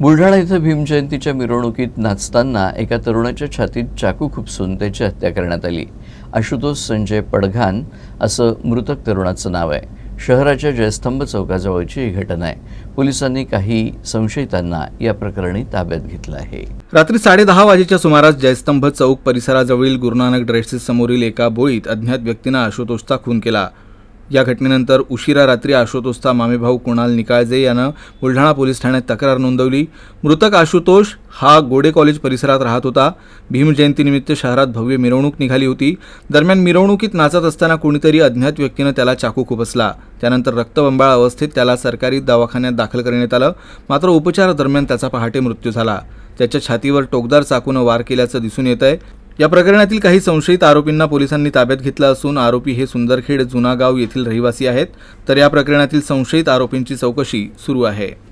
बुलढाणा इथं भीमजयंतीच्या मिरवणुकीत नाचताना एका तरुणाच्या छातीत चाकू खुपसून त्याची हत्या करण्यात आली. आशुतोष संजय पडघान असं मृतक तरुणाचं नाव आहे. शहराच्या जयस्तंभ चौकाजवळची ही घटना आहे. पोलिसांनी काही संशयितांना या प्रकरणी ताब्यात घेतलं आहे. रात्री साडेदहा वाजेच्या सुमारास जयस्तंभ चौक परिसराजवळील गुरुनानक ड्रेसेस समोरील एका बोळीत अज्ञात व्यक्तीनं आशुतोषचा खून केला. या घटनेनंतर उशिरा रात्री आशुतोषचा मामेभाऊ कुणाल निकाळजे यानं बुलढाणा पोलीस ठाण्यात तक्रार नोंदवली. मृतक आशुतोष हा गोडे कॉलेज परिसरात राहत होता. भीमजयंतीनिमित्त शहरात भव्य मिरवणूक निघाली होती. दरम्यान मिरवणुकीत नाचत असताना कोणीतरी अज्ञात व्यक्तीनं त्याला चाकू खुपसला त्यानंतर रक्तबंबाळ अवस्थेत त्याला सरकारी दवाखान्यात दाखल करण्यात आलं. मात्र उपचारादरम्यान त्याचा पहाटे मृत्यू झाला. त्याच्या छातीवर टोकदार चाकूनं वार केल्याचं दिसून येत आहे या प्रकरणातील काही संशयित आरोपींना पोलिसांनी ताब्यात घेतलं असून आरोपी हे सुंदरखेड जुनागाव येथील रहिवासी आहेत. तर या प्रकरणातील संशयित आरोपींची चौकशी सुरू आहे.